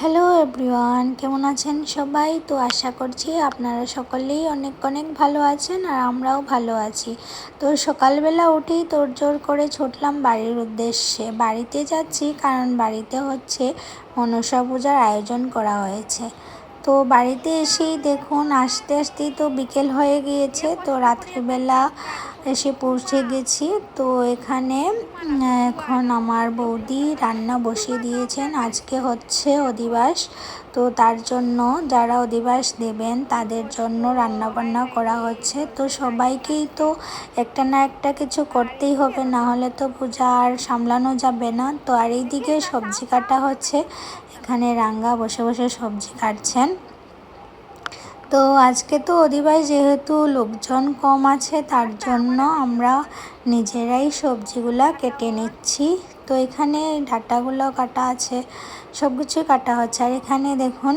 Hello everyone কেমন আছেন সবাই? তো আশা করছি আপনারা সকলেই অনেক অনেক ভালো আছেন আর আমরাও ভালো আছি। তো সকালবেলা উঠেই তোড়জোড় করে ছুটলাম বাড়ির উদ্দেশ্যে। বাড়িতে যাচ্ছি কারণ বাড়িতে হচ্ছে মনসা পূজার আয়োজন করা হয়েছে। তো বাড়িতে এসেই দেখুন, আসতে আসতেই তো বিকেল হয়ে গিয়েছে। তো রাত্রিবেলা এসে পৌঁছে গেছি। তো এখানে, এখন আমার বৌদি রান্না বসিয়ে দিয়েছেন। আজকে হচ্ছে অধিবাস। তো তার জন্য যারা অধিবাস দেবেন, তাদের জন্য রান্না বান্না করা হচ্ছে। তো সবাইকেই তো একটা না একটা কিছু করতেই হবে, না হলে তো পূজা আর সামলানো যাবে না। তো আর এইদিকে সবজি কাটা হচ্ছে। এখানে রাঙ্গা বসে বসে সবজি কাটছেন। তো আজকে তো অধিবাস যেহেতু লোকজন কম আছে, তার জন্য আমরা নিজেরাই সবজিগুলা কেটে নিচ্ছি। তো এখানে ডাটাগুলো কাটা আছে সব কিছুই কাটা হচ্ছে। আর এখানে দেখুন,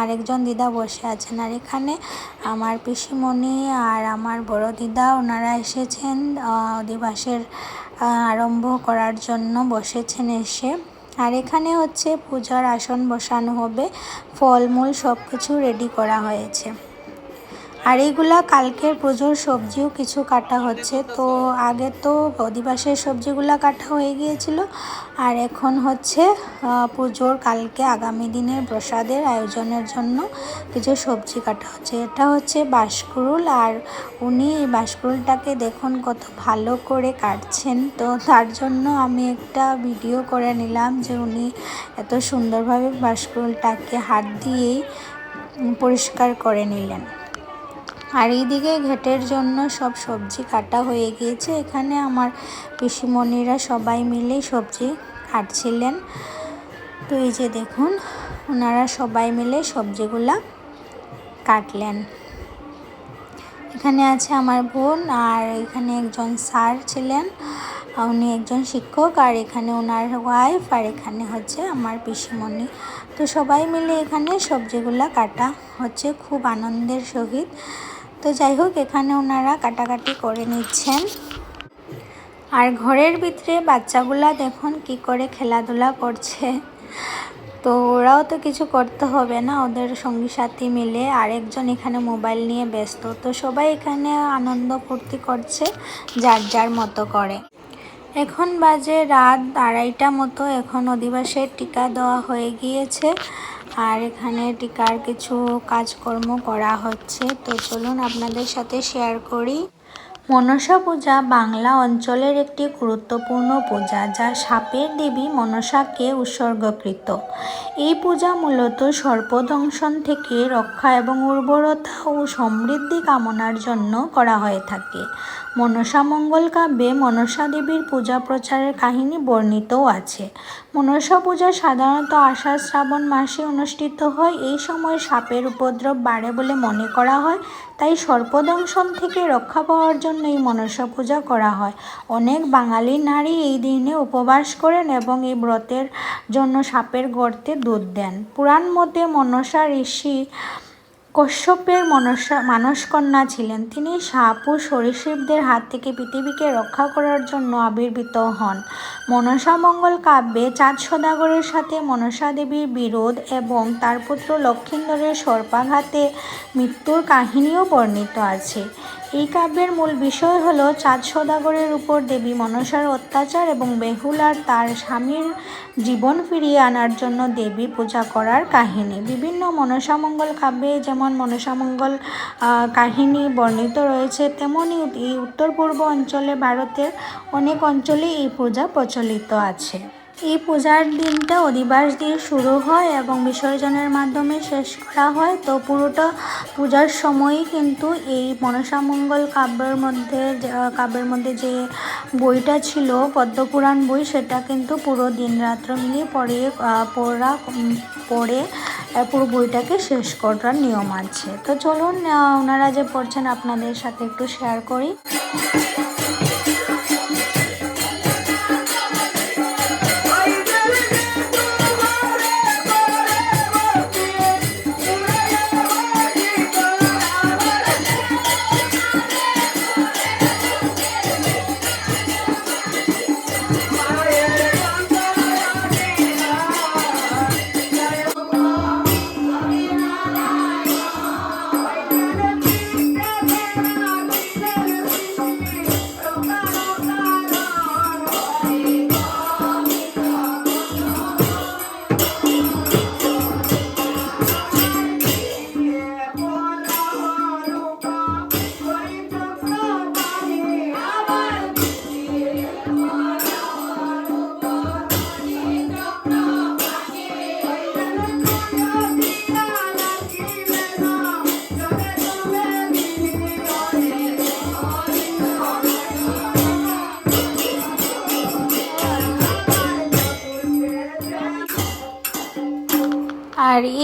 আরেকজন দিদা বসে আছেন। আর এখানে আমার পিসিমণি আর আমার বড় দিদা, ওনারা এসেছেন অধিবাসের আরম্ভ করার জন্য বসেছেন এসে। আর এখানে হচ্ছে পূজার আসন বসানো হবে ফলমূল সব কিছু রেডি করা হয়েছে। আর এইগুলা কালকের পুজোর সবজিও কিছু কাটা হচ্ছে। তো আগে তো অধিবাসের সবজিগুলা কাটা হয়ে গিয়েছিল। আর এখন হচ্ছে পুজোর কালকে আগামী দিনের প্রসাদের আয়োজনের জন্য কিছু সবজি কাটা হচ্ছে। এটা হচ্ছে বাঁশকুরুল আর উনি এই বাঁশকুরুলটাকে দেখুন কত ভালো করে কাটছেন। তো তার জন্য আমি একটা ভিডিও করে নিলাম যে উনি এত সুন্দরভাবে বাঁশকুরুলটাকে হাত দিয়েই পরিষ্কার করে নিলেন। আর এইদিকে ঘেটের জন্য সব সবজি কাটা হয়ে গিয়েছে। এখানে আমার পিসিমণিরা সবাই মিলে সবজি কাটছিলেন। তো এই যে দেখুন, ওনারা সবাই মিলে সবজিগুলা কাটলেন। এখানে আছে আমার বোন আর এখানে একজন স্যার ছিলেন। উনি একজন শিক্ষক আর এখানে ওনার ওয়াইফ আর এখানে হচ্ছে আমার পিসিমণি। তো সবাই মিলে এখানে সবজিগুলা কাটা হচ্ছে। খুব আনন্দের সহিত। তো যাই হোক, এখানে ওনারা কাটাকাটি করে নিচ্ছেন। আর ঘরের ভিতরে বাচ্চাগুলা দেখুন কি করে খেলাধুলা করছে। তো ওরাও তো কিছু করতে হবে না, ওদের সঙ্গী সাথী মিলে। আরেকজন এখানে মোবাইল নিয়ে ব্যস্ত। তো সবাই এখানে আনন্দ ফুর্তি করছে, যার যার মতো করে। এখন বাজে রাত আড়াইটা মতো, এখন অধিবাসের টিকা দেওয়া হয়ে গিয়েছে। আর এখানে টিকার কিছু কাজকর্ম করা হচ্ছে। তো চলুন আপনাদের সাথে শেয়ার করি। মনসা পূজা বাংলা অঞ্চলের একটি গুরুত্বপূর্ণ পূজা, যা সাপের দেবী মনসাকে উৎসর্গকৃত। এই পূজা মূলত সর্পদংশন থেকে রক্ষা এবং উর্বরতা ও সমৃদ্ধি কামনার জন্য করা হয়ে থাকে। মনসা মঙ্গল কাব্যে মনসা দেবীর পূজা প্রচারের কাহিনী বর্ণিতও আছে। মনসা পূজা সাধারণত আষাঢ় শ্রাবণ মাসে অনুষ্ঠিত হয়। এই সময় সাপের উপদ্রব বাড়ে বলে মনে করা হয়। তাই সর্পদংশন থেকে রক্ষা পাওয়ার জন্য এই মনসা পূজা করা হয়। অনেক বাঙালি নারী এই দিনে উপবাস করেন এবং এই ব্রতের জন্য সাপের গর্তে দুধ দেন। পুরাণ মতে মনসা ঋষি কশ্যপের মনসা, মানসকন্যা ছিলেন। তিনি সাপ ও সরীসৃপদের হাত থেকে পৃথিবীকে রক্ষা করার জন্য আবির্ভূত হন। মনসা মঙ্গল কাব্যে চাঁদ সদাগরের সাথে মনসা দেবীর বিরোধ এবং তার পুত্র লক্ষিন্দরের সর্পাঘাতে মৃত্যুর কাহিনীও বর্ণিত আছে। এই কাব্যের মূল বিষয় হল চাঁদ সদাগরের উপর দেবী মনসার অত্যাচার এবং বেহুলার তার স্বামীর জীবন ফিরিয়ে আনার জন্য দেবী পূজা করার কাহিনী। বিভিন্ন মনসামঙ্গল কাব্যে যেমন মনসামঙ্গল কাহিনী বর্ণিত রয়েছে তেমনই এই উত্তর পূর্ব অঞ্চলে ভারতের অনেক অঞ্চলে এই পূজা প্রচলিত আছে। এই পূজার দিনটা অধিবাস দিয়ে শুরু হয় এবং বিসর্জনের মাধ্যমে শেষ করা হয়। তো পুরোটা পূজার সময়ই কিন্তু এই মনসামঙ্গল কাব্যের মধ্যে কাব্যের মধ্যে যে বইটা ছিল, পদ্মপুরাণ বই, সেটা কিন্তু পুরো দিন রাত্র মিলিয়ে পড়ে পড়া পড়ে পুরো বইটাকে শেষ করার নিয়ম আছে। তো চলুন ওনারা যে পড়ছেন আপনাদের সাথে একটু শেয়ার করি।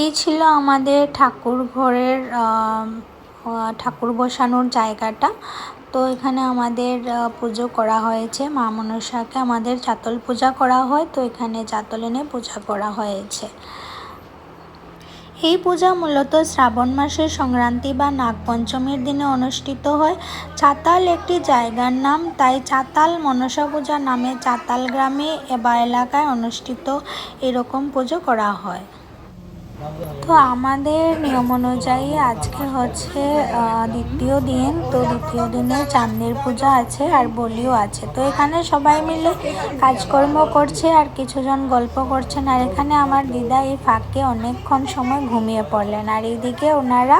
এই ছিল আমাদের ঠাকুর ঘরের ঠাকুর বসানোর জায়গাটা। তো এখানে আমাদের পুজো করা হয়েছে। মা মনসাকে আমাদের চাতল পূজা করা হয়, তো এখানে চাতল এনে পূজা করা হয়েছে। এই পূজা মূলত শ্রাবণ মাসের সংক্রান্তি বা নাগপঞ্চমীর দিনে অনুষ্ঠিত হয়। চাতাল একটি জায়গার নাম, তাই চাতাল মনসা পূজা নামে চাতাল গ্রামে বা এলাকায় অনুষ্ঠিত এরকম পুজো করা হয়। তো আমাদের নিয়ম অনুযায়ী আজকে হচ্ছে দ্বিতীয় দিন। তো দ্বিতীয় দিনে চাঁদের পূজা আছে আর বলিও আছে। তো এখানে সবাই মিলে কাজকর্ম করছে আর কিছুজন গল্প করছেন। আর এখানে আমার দিদা এই ফাঁকে অনেকক্ষণ সময় ঘুমিয়ে পড়লেন। আর এইদিকে ওনারা,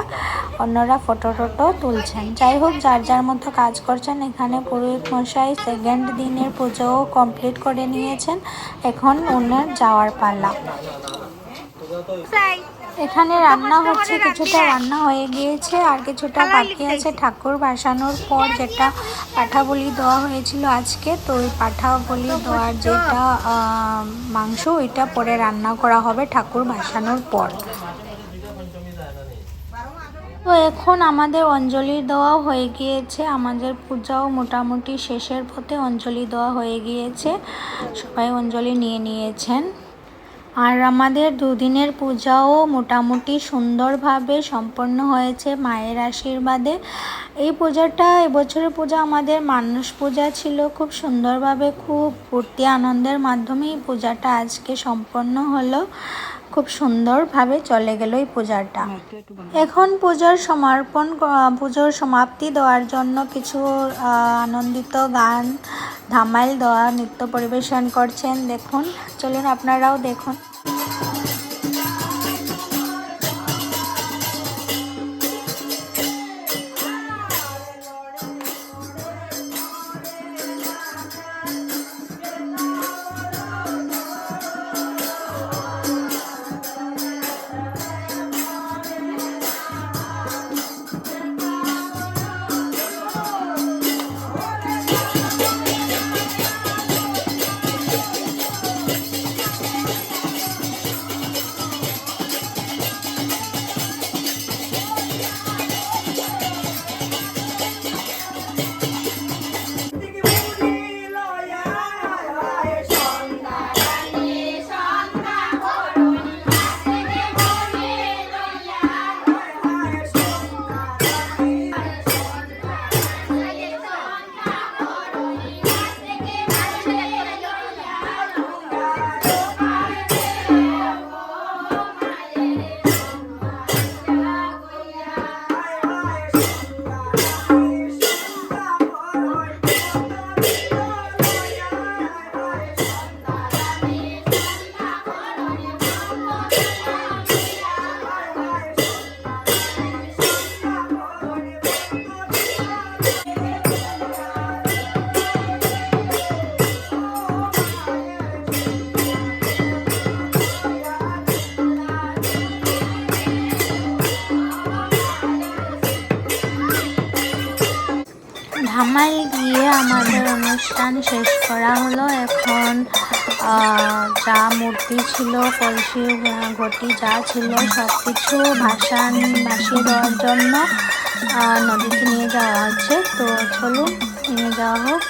অন্যরা ফটো টটো তুলছেন। যাই হোক, যার যার মতো কাজ করছেন, এখানে পুরোহিত মশাই সেকেন্ড দিনের পুজোও কমপ্লিট করে নিয়েছেন। এখন ওনার যাওয়ার পালা। এখানে রান্না হচ্ছে কিছুটা রান্না। হয়ে গিয়েছে আর কিছুটা বাকি আছে ঠাকুর বাসানোর পর যেটা পাঠা বলি দেওয়া হয়েছিল আজকে তো ওই পাঠা বলি দেওয়ার যেটা মাংস ওইটা পরে রান্না করা হবে ঠাকুর বাসানোর পর। তো এখন আমাদের অঞ্জলি দেওয়া হয়ে গিয়েছে আমাদের পূজাও মোটামুটি শেষের পথে অঞ্জলি দেওয়া হয়ে গিয়েছে। সবাই অঞ্জলি নিয়ে নিয়েছেন। আর আমাদের দুদিনের পূজাও মোটামুটি সুন্দরভাবে সম্পন্ন হয়েছে মায়ের আশীর্বাদে। এই পূজাটা, এবছরের পূজা আমাদের মানস পূজা ছিল। খুব সুন্দরভাবে, খুব ফুর্তি আনন্দের মাধ্যমে এই পূজাটা আজকে সম্পন্ন হলো। খুব সুন্দরভাবে চলে গেল এই পূজাটা। এখন পূজার সমর্পণ, পুজোর সমাপ্তি দেওয়ার জন্য কিছু আনন্দিত গান, ধামাইল দেওয়া, নৃত্য পরিবেশন করছেন। দেখুন, চলুন আপনারাও দেখুন। ধামাই দিয়ে আমাদের অনুষ্ঠান শেষ করা হলো। এখন যা মূর্তি ছিল, কলসি ঘটি যা ছিল সব কিছু ভাসান ভাসিয়ে দেওয়ার জন্য নদীতে নিয়ে যাওয়া হচ্ছে। তো চলুন, নিয়ে যাওয়া হোক।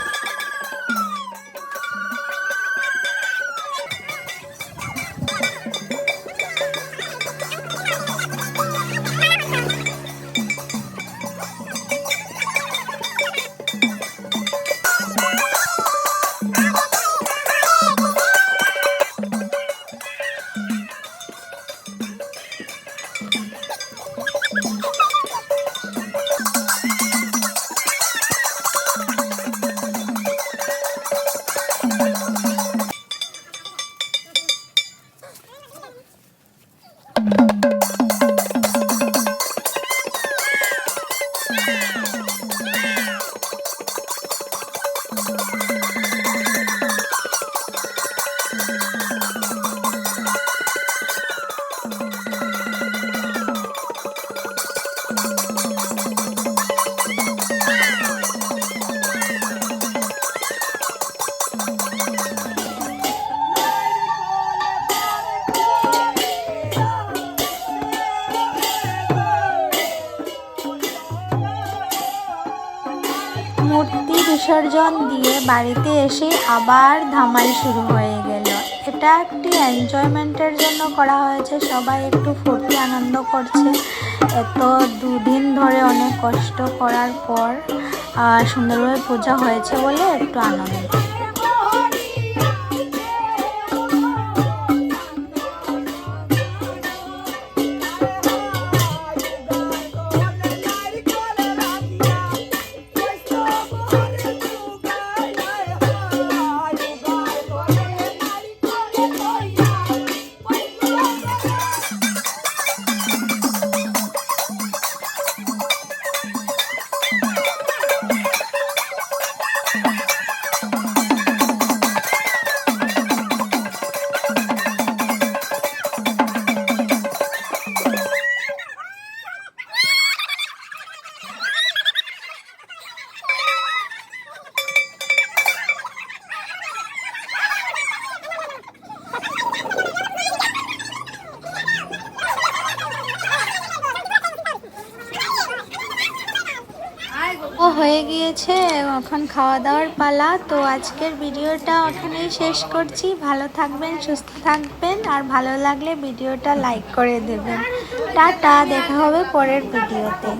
মূর্তি বিসর্জন দিয়ে বাড়িতে এসে আবার ধামাই শুরু হয়ে গেল। এটা একটি এনজয়মেন্টের জন্য করা হয়েছে। সবাই একটু ফুর্তি আনন্দ করছে। এত দুদিন ধরে অনেক কষ্ট করার পর সুন্দরভাবে পূজা হয়েছে বলে একটু আনন্দ। হয়ে গিয়েছে, এখন খাওয়া দাওয়ার পালা। তো আজকের ভিডিওটা ওখানেই শেষ করছি। ভালো থাকবেন, সুস্থ থাকবেন, আর ভালো লাগলে ভিডিওটা লাইক করে দেবেন। টাটা, দেখা হবে পরের ভিডিওতে।